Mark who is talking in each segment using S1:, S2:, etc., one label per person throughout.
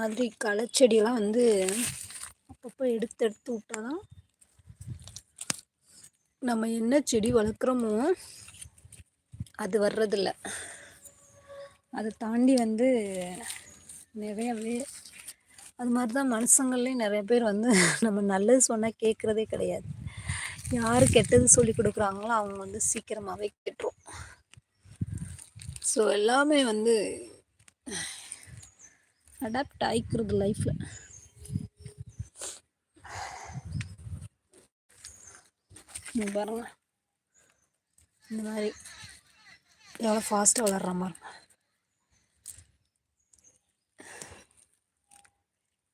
S1: மாதிரி களைச்செடியெல்லாம் வந்து அப்பப்போ எடுத்து எடுத்து விட்டா தான் நம்ம என்ன செடி வளர்க்குறோமோ அது வர்றதில்ல. அதை தாண்டி வந்து நிறையவே அது மாதிரி தான் மனுஷங்கள்லேயும் நிறைய பேர் வந்து நம்ம நல்லது சொன்னால் கேட்குறதே கிடையாது. யார் கெட்டது சொல்லி கொடுக்குறாங்களோ அவங்க வந்து சீக்கிரமாகவே கெட்டுரும். ஸோ எல்லாமே வந்து அடாப்ட் ஆகிக்கிறது லைஃப்பில் பாருங்க. இந்த மாதிரி. எவ்வளோ ஃபாஸ்ட்டாக வளர்ற மாதிரி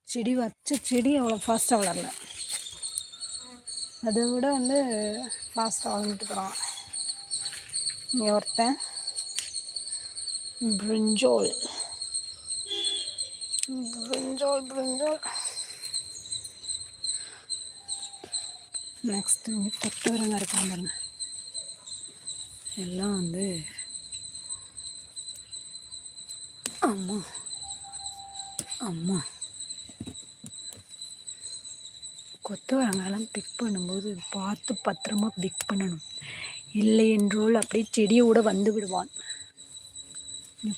S1: செடி வச்ச செடி அவ்வளோ ஃபாஸ்ட்டாக வளரல. அதை விட வந்து ஃபாஸ்ட்டாக வளர்ந்துட்டு இங்கே ஒருத்தன். பிரிஞ்சோல் பிரிஞ்சோல் பிரிஞ்சோல் நெக்ஸ்ட் இங்கே கொத்தவரங்க இருக்காங்க பாருங்க. எல்லாம் வந்து அம்மா அம்மா. கொத்தவரங்காயெல்லாம் பிக் பண்ணும்போது பார்த்து பத்திரமா பிக் பண்ணணும். இல்லை என்றோல் அப்படியே செடியோட வந்து விடுவான்.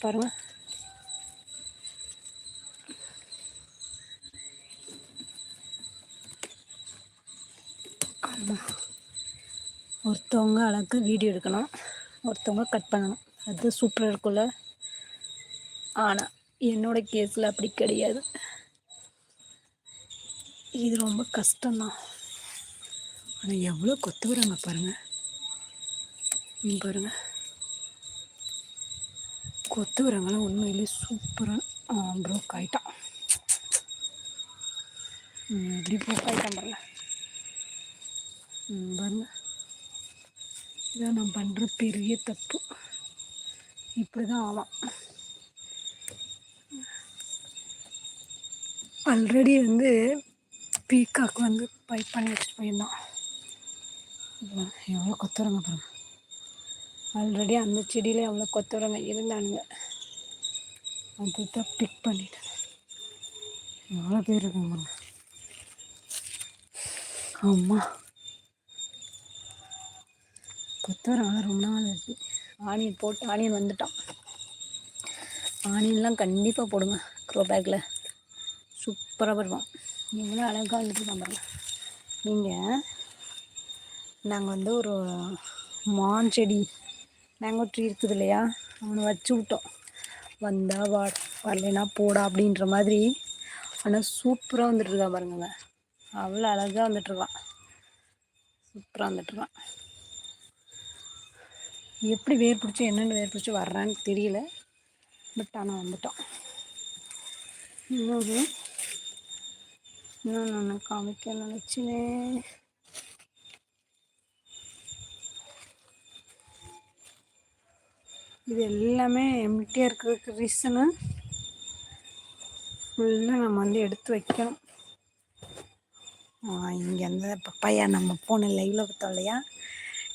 S1: பாருங்க. ஒருத்தவங்க அழகாக வீடியோ எடுக்கணும். ஒருத்தவங்க கட் பண்ணணும். அது சூப்பராக இருக்கும்ல. ஆனால் என்னோட கேஸில் அப்படி கிடையாது. இது ரொம்ப கஷ்டம்தான். ஆனால் எவ்வளோ கொத்து வராங்க பாருங்கள் நீங்கள் பாருங்கள் கொத்து வரங்களாம் உண்மையிலே சூப்பராக ப்ரோக் ஆகிட்டான் எப்படி ப்ரோக் ஆகிட்டான் பாருங்கள் பாருங்கள் இதான் நான் பண்ணுற பெரிய தப்பு. இப்படி தான் ஆவான். ஆல்ரெடி வந்து பீக்காக்கு வந்து பைப் பண்ணி வச்சுட்டு போயிருந்தான். எவ்வளோ கொத்துறங்க அப்புறம் ஆல்ரெடி அந்த செடியில் எவ்வளோ கொத்துறங்க இருந்தானுங்க. அதுதான் பிக் பண்ணிட்டேன். எவ்வளோ பேர் இருக்காங்க ஆமாம் கொத்தவரங்கால ரொம்ப நாள் ஆச்சு. ஆனியன் போட்டு ஆனியன் வந்துட்டான். ஆனியன்லாம் கண்டிப்பாக போடுங்க க்ரோ பேக்கில் சூப்பராக வருவான். எவ்வளோ அழகாக வந்துட்டு பாருங்க. நீங்கள் நாங்கள் வந்து ஒரு மான் செடி மேங்கோ ட்ரீ இருக்குது இல்லையா? அவனை வச்சு விட்டோம். வந்தால் வா வரலைன்னா போடா அப்படின்ற மாதிரி. ஆனால் சூப்பராக வந்துட்டுருக்கான் பாருங்க. அவ்வளோ அழகாக வந்துட்டுருக்கான் சூப்பராக வந்துட்டுருக்கான் எப்படி வேர் பிடிச்சி என்னென்னு வேர் பிடிச்சி வர்றான்னு தெரியல. பட் ஆனால் வந்துட்டோம். இன்னொரு. இன்னொன்று ஒன்று காமிக்க நினச்சினே. இது எல்லாமே எம்டியாக இருக்கிறதுக்கு ரீசனு ஃபுல்லாக நம்ம வந்து எடுத்து வைக்கணும். இங்கே அந்த பப்பாயா நம்ம போன லைவில் பார்த்தோம் இல்லையா?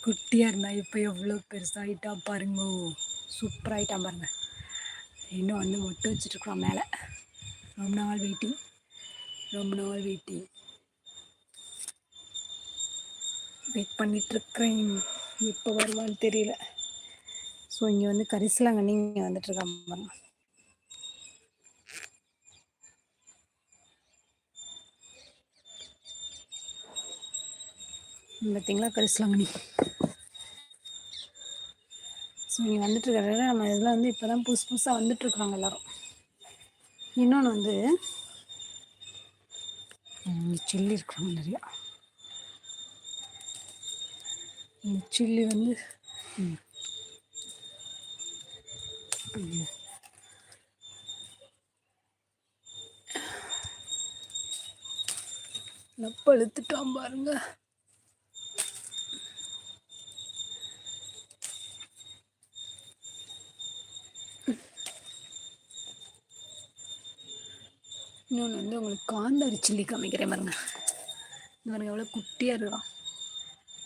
S1: குட்டியாக இருந்தால் இப்போ எவ்வளோ பெருசாகிட்டா பாருங்க. சூப்பராகிட்டான் பாருங்க. இன்னும் வந்து மொட்டை வச்சுட்ருக்குறோம் மேலே. ரொம்ப நாள் வெயிட்டிங் ரொம்ப நாள் வெயிட்டிங் வெயிட் பண்ணிகிட்ருக்குறேன் எப்போ வருவான்னு தெரியல. ஸோ இங்கே வந்து கரிசலாங்கண்ணி இங்கே வந்துட்டுருக்காங்க பாருங்க. பார்த்தீங்களா கரிசலாங்கண்ணி ஸோ வந்துட்டு இருக்கிற நம்ம இதில் வந்து இப்போ தான் புதுசு புதுசாக வந்துட்டுருக்குறாங்க எல்லோரும். இன்னொன்று வந்து சில்லி இருக்கிறாங்க நிறையா. சில்லி வந்து நப்ப பாருங்க. இன்னொன்று வந்து உங்களுக்கு காந்தாரி சில்லி காமிக்கிறேன் பாருங்க. இது பாருங்க எவ்வளோ குட்டியாக இருக்கலாம்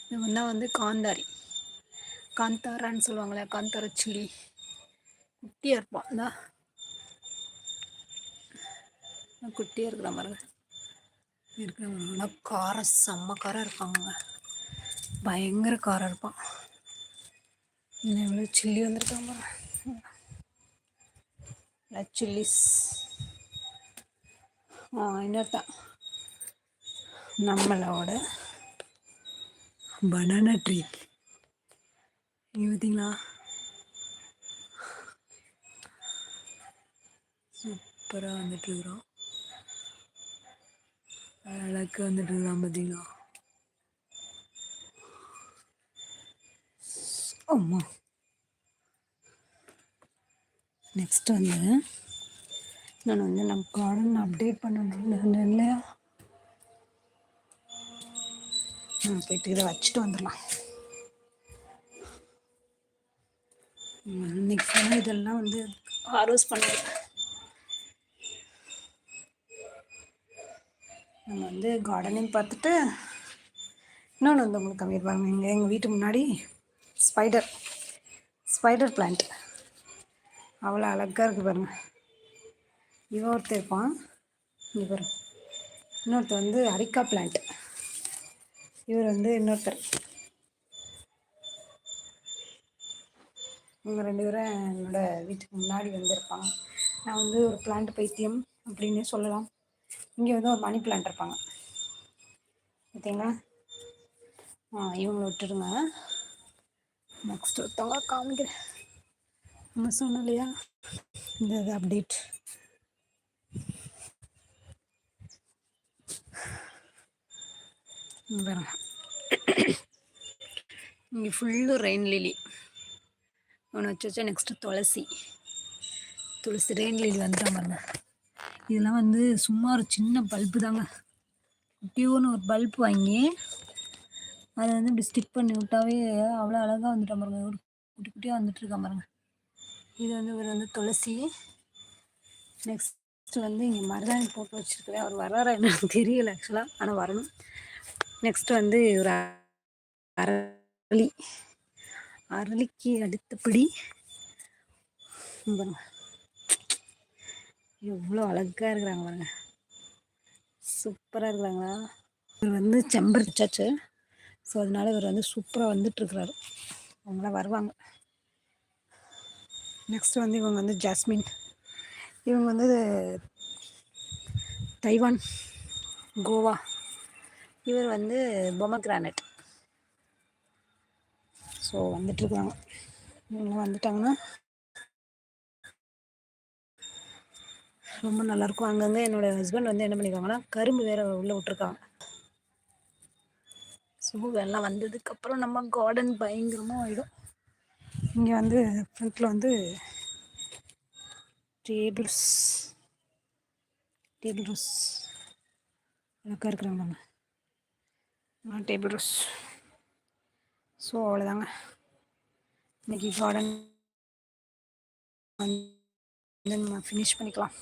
S1: இது வந்தால் வந்து காந்தாரி. காந்தாரான்னு சொல்லுவாங்களே காந்தார சில்லி. குட்டியாக இருப்பான் இந்தா. குட்டியாக இருக்கிற மாதிரி இருக்கிறவங்க காரம் செம்ம காரம் இருப்பாங்க. பயங்கர காரம் இருப்பான் இன்னும் எவ்வளோ சில்லி வந்திருக்காங்க சில்லிஸ். என்னத்தான் நம்மளோட பனானா ட்ரீ இங்கே பார்த்தீங்களா சூப்பராக வந்துட்டுருக்குறோம் அழகாக வந்துட்டுருக்குறான் பார்த்தீங்களா அம்மா. நெக்ஸ்ட் வந்து நான் வந்து நம்ம கார்டன் அப்டேட் பண்ணணும். இல்லையா? போயிட்டு இதை வச்சுட்டு வந்துடலாம். இன்னைக்கு ஃபுல்லாக இதெல்லாம் வந்து ஹார்வெஸ்ட் பண்ணுறது நம்ம வந்து கார்டனிங் பார்த்துட்டு இன்னொன்று வந்து உங்களுக்கு கம்மியிருப்பாங்க இங்கே எங்கள் வீட்டு முன்னாடி ஸ்பைடர் ஸ்பைடர் பிளான்ட் அவ்வளோ அழகாக இருக்குது பாருங்கள் இவன் ஒருத்தர் இருப்பான். இவர் இன்னொருத்தர் வந்து அரிக்கா பிளான்ட் இவர் வந்து இன்னொருத்தர். இவங்க ரெண்டு பேரும் என்னோட வீட்டுக்கு முன்னாடி வந்திருப்பாங்க. நான் வந்து ஒரு பிளான்ட் பைத்தியம் அப்படின்னு சொல்லலாம். இங்கே வந்து ஒரு மணி பிளான்ட் இருப்பாங்க. பார்த்தீங்களா ஆ இவங்களை விட்டுருங்க நெக்ஸ்ட் ஒருத்தவங்க காமிக்கிறேன். நம்ம சொன்னோம் இல்லையா? இந்த இது அப்டேட் இங்கே ஃபுல்லு ரெயின் லிலி ஒன்று வச்சு வச்சா நெக்ஸ்ட்டு துளசி. துளசி ரெயின் லிலி வந்துட்டா பாருங்க. இதெல்லாம் வந்து சும்மா ஒரு சின்ன பல்பு தாங்க. குட்டியோன்னு ஒரு பல்ப் வாங்கி அதை வந்து இப்படி ஸ்டிக் பண்ணி விட்டாவே அவ்வளோ அழகாக வந்துட்டா பாருங்க. ஒரு குட்டி குட்டியாக வந்துட்டுருக்கா பாருங்க. இது வந்து இவர் வந்து துளசி. நெக்ஸ்ட் வந்து இங்கே மருதாணி போட்டு வச்சுருக்கிறேன் அவர் வர்றாரா என்னன்னு தெரியல ஆக்சுவலாக ஆனால் வரணும். நெக்ஸ்ட் வந்து ஒரு அரளி. அரளிக்கு அடுத்தபடி எவ்வளோ அழகாக இருக்கிறாங்க பாருங்க. சூப்பராக இருக்கிறாங்களா? இவர் வந்து செம்பர் சர்ச்சு ஸோ அதனால இவர் வந்து சூப்பராக வந்துட்டுருக்குறாரு அவங்களாம் வருவாங்க. நெக்ஸ்ட் வந்து இவங்க வந்து ஜாஸ்மின் இவங்க வந்து தைவான் கோவா இவர் வந்து பொமக்ரானட். ஸோ வந்துட்டுருக்காங்க இவங்க வந்துட்டாங்கன்னா ரொம்ப நல்லாயிருக்கும் அங்கங்கே என்னோடய ஹஸ்பண்ட் வந்து என்ன பண்ணியிருக்காங்கன்னா கரும்பு வேறு உள்ளே விட்ருக்காங்க ஸோ வெள்ளம் வந்ததுக்கப்புறம் நம்ம கார்டன் பயங்கரமாக ஆகிடும் இங்கே வந்து ஃப்ரண்ட்டில் வந்து டேபிள்ஸ் டேபிள் ரோஸ் அழகாக இருக்கிறாங்க நம்ம டேபிள் ரோஸ் ஸோ அவ்வளோதாங்க இன்னைக்கு கார்டன் வந்து நம்ம ஃபினிஷ் பண்ணிக்கலாம்.